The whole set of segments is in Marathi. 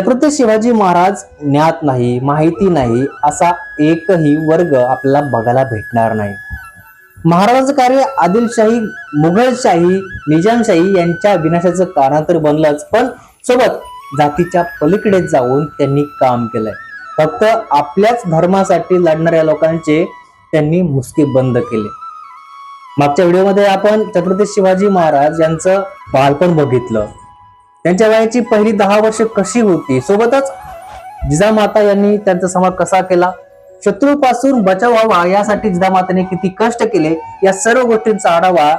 छत्रपती शिवाजी महाराज ज्ञात नाही माहिती नाही असा एकही वर्ग आपल्याला बघायला भेटणार नाही. महाराजांचं कार्य आदिलशाही मुघलशाही निजामशाही यांच्या विनाशाचं कारण तर बनलंच पण सोबत जातीच्या पलीकडे जाऊन त्यांनी काम केलंय. फक्त आपल्याच धर्मासाठी लढणाऱ्या लोकांचे त्यांनी मुसके बंद केले. मागच्या व्हिडिओमध्ये आपण छत्रपती शिवाजी महाराज यांचं बालपण बघितलं. त्यांच्या वयाची पहिली दहा वर्ष कशी होती? सोबतच जिजामाता यांनी त्यांचा समाज कसा केला? शत्रूपासून बचाव व्हावा यासाठी जिजामातेने किती कष्ट केले? या सर्व गोष्टींचा आढावा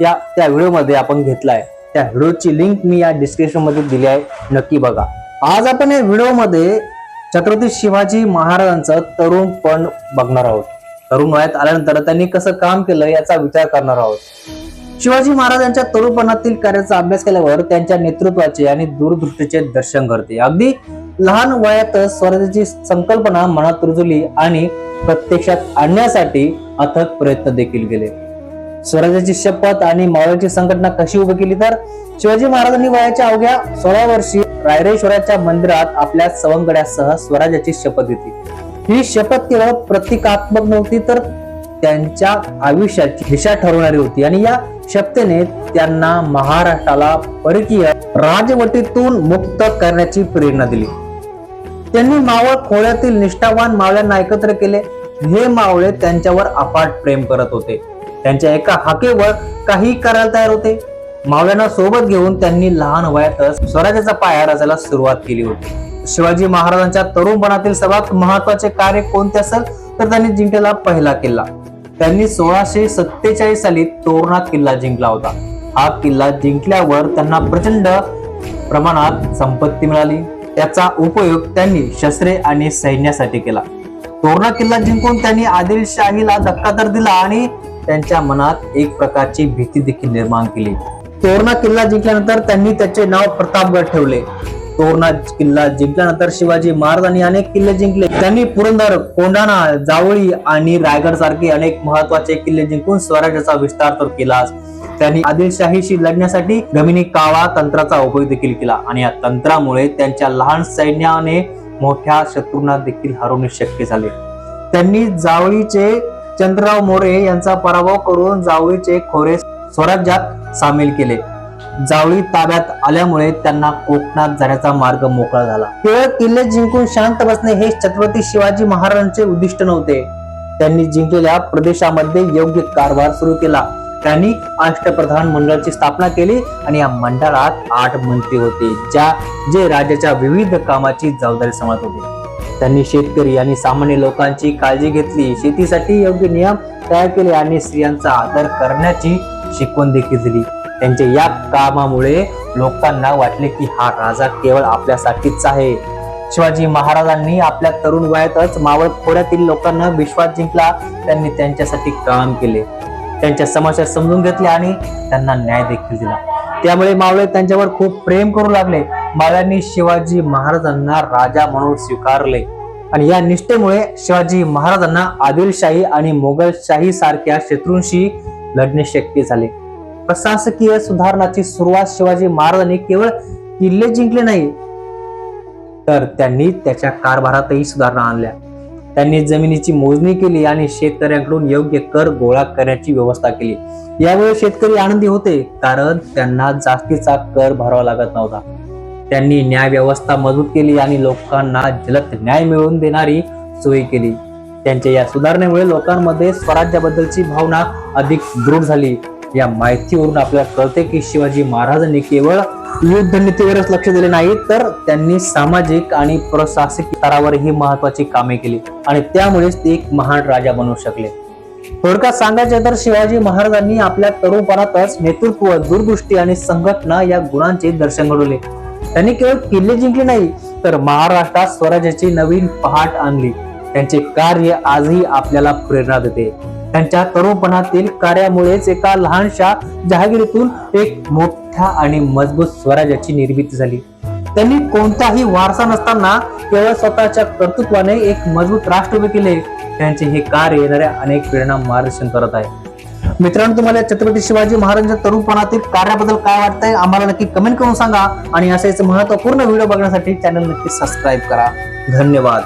या त्या व्हिडिओमध्ये आपण घेतलाय. त्या व्हिडिओची लिंक मी या डिस्क्रिप्शनमध्ये दिली आहे. नक्की बघा. आज आपण या व्हिडिओमध्ये छत्रपती शिवाजी महाराजांचं तरुणपण बघणार आहोत. तरुण वयात आल्यानंतर त्यांनी कसं काम केलं याचा विचार करणार आहोत. शिवाजी महाराजांच्या तरुणपणातील कार्याचा अभ्यास केल्यावर त्यांच्या नेतृत्वाचे आणि दूरदृष्टीचे दर्शन घडते. अगदी लहान वयातच स्वराज्याची संकल्पना मनात रुजली आणि प्रत्यक्षात आणण्यासाठी अथक प्रयत्न देखील केले. स्वराज्याची शपथ आणि मावळ्याची संघटना कशी उभी केली तर? शिवाजी महाराजांनी वयाच्या अवघ्या सोळा वर्षी रायरेश्वराच्या मंदिरात आपल्या सवंगड्यासह स्वराज्याची शपथ घेतली. ही शपथ केवळ प्रतिकात्मक नव्हती तर त्यांच्या आयुष्याची दिशा ठरवणारी होती. आणि या शपथेने त्यांना महाराष्ट्राला परकीय राजवटीतून मुक्त करण्याची प्रेरणा दिली. त्यांनी मावळ खोळ्यातील निष्ठावान मावळ्यांना एकत्र केले. हे मावळे त्यांच्यावर अफाट प्रेम करत होते. त्यांच्या एका हाकेवर काही करायला तयार होते. मावळ्यांना सोबत घेऊन त्यांनी लहान वयातच स्वराज्याचा पाया रचायला सुरुवात केली होती. शिवाजी महाराजांच्या तरुणपणातील सर्वात महत्त्वाचे कार्य कोणते असेल? तर त्यांनी जिंकलेला पहिला किल्ला. त्यांनी सोळाशे सत्तेचाळीस साली तोरणा किल्ला जिंकला होता. हा किल्ला जिंकल्यावर त्यांना प्रचंड प्रमाणात संपत्ती मिळाली. त्याचा उपयोग त्यांनी शस्त्रे आणि सैन्यासाठी केला. तोरणा किल्ला जिंकून त्यांनी आदिलशाहीला धक्का तर दिला आणि त्यांच्या मनात एक प्रकारची भीती देखील निर्माण केली. तोरणा किल्ला जिंकल्यानंतर त्यांनी त्याचे नाव प्रतापगड ठेवले. तोरणा किल्ला जिंकल्यानंतर शिवाजी महाराजांनी अनेक किल्ले जिंकले. त्यांनी पुरंदर कोंढाणा जावळी आणि रायगड सारखे अनेक महत्त्वाचे किल्ले जिंकून स्वराज्याचा विस्तार तर केलाच त्यांनी आदिलशाहीशी लढण्यासाठी गमिनी कावा तंत्राचा उपयोग देखील केला आणि या तंत्रामुळे त्यांच्या लहान सैन्याने मोठ्या शत्रूंना देखील हरवणे शक्य झाले. त्यांनी जावळीचे चंद्रराव मोरे यांचा पराभव करून जावळीचे खोरे स्वराज्यात सामील केले. जावळी ताब्यात आल्यामुळे त्यांना कोकणात जाण्याचा मार्ग मोकळा झाला. केवळ किल्ले जिंकून शांत बसणे हे छत्रपती शिवाजी महाराजांचे उद्दिष्ट नव्हते. त्यांनी जिंकलेल्या प्रदेशामध्ये योग्य कारभार सुरू केला. त्यांनी अष्टप्रधान मंडळाची स्थापना केली आणि या मंडळात आठ मंत्री होते ज्या जे राज्याच्या विविध कामाची जबाबदारी सांभाळत होते. त्यांनी शेतकरी आणि सामान्य लोकांची काळजी घेतली. शेतीसाठी योग्य नियम तयार केले आणि स्त्रियांचा आदर करण्याची शिकवण देखील दिली. त्यांच्या या कामामुळे लोकांना वाटले की हा राजा केवळ आपल्यासाठीच आहे. शिवाजी महाराजांनी आपल्या तरुण वयातच मावळ खोऱ्यातील लोकांना विश्वास जिंकला. त्यांनी त्यांच्यासाठी काम केले. त्यांच्या समस्या समजून घेतल्या आणि त्यांना न्याय देखील दिला. त्यामुळे मावळे त्यांच्यावर खूप प्रेम करू लागले. मावळ्यांनी शिवाजी महाराजांना राजा म्हणून स्वीकारले. आणि या निष्ठेमुळे शिवाजी महाराजांना आदिलशाही आणि मोगलशाही सारख्या शत्रूंशी लढणे शक्य झाले. प्रशासकीय सुधारणाची सुरुवात शिवाजी महाराजांनी केवळ किल्ले जिंकले नाही तर त्यांनी त्याच्या कारभारातही सुधारणा आणल्या. त्यांनी जमिनीची मोजणी केली आणि शेतकऱ्यांकडून योग्य कर गोळा करण्याची व्यवस्था केली. यावेळी शेतकरी आनंदी होते कारण त्यांना जास्तीचा कर भरावा लागत नव्हता. त्यांनी न्याय व्यवस्था मजबूत केली आणि लोकांना जलद न्याय मिळवून देणारी सोय केली. त्यांच्या या सुधारणेमुळे लोकांमध्ये स्वराज्याबद्दलची भावना अधिक दृढ झाली. या माहितीवरून आपल्याला कळते की शिवाजी महाराजांनी केवळ युद्ध नीतीवरच लक्ष दिले नाही तर त्यांनी सामाजिक आणि प्रशासकीय स्तरावरही महत्वाची कामे केली आणि त्यामुळेच ते एक महान राजा बनू शकले. थोडक्यात सांगायचे तर शिवाजी महाराजांनी आपल्या तरुणपणातच नेतृत्व दूरदृष्टी आणि संघटना या गुणांचे दर्शन घडवले. त्यांनी केवळ किल्ले जिंकले नाही तर महाराष्ट्रात स्वराज्याची नवीन पहाट आणली. त्यांचे कार्य आजही आपल्याला प्रेरणा देते. त्यांच्या तरुणपणातील कार्यामुळेच एका लहानशा जहागिरीतून एक मोठ्या आणि मजबूत स्वराज्याची निर्मिती झाली. त्यांनी कोणताही वारसा नसताना केवळ स्वतःच्या कर्तृत्वाने एक मजबूत राष्ट्र उभे केले. त्यांचे हे कार्य येणाऱ्या अनेक पिढ्यांना मार्गदर्शन करत आहे. मित्रांनो तुम्हाला छत्रपती शिवाजी महाराजांच्या तरुणपणातील कार्याबद्दल काय वाटतंय आम्हाला नक्की कमेंट करून सांगा. आणि असेच महत्त्वपूर्ण व्हिडिओ बघण्यासाठी चॅनल नक्की सबस्क्राईब करा. धन्यवाद.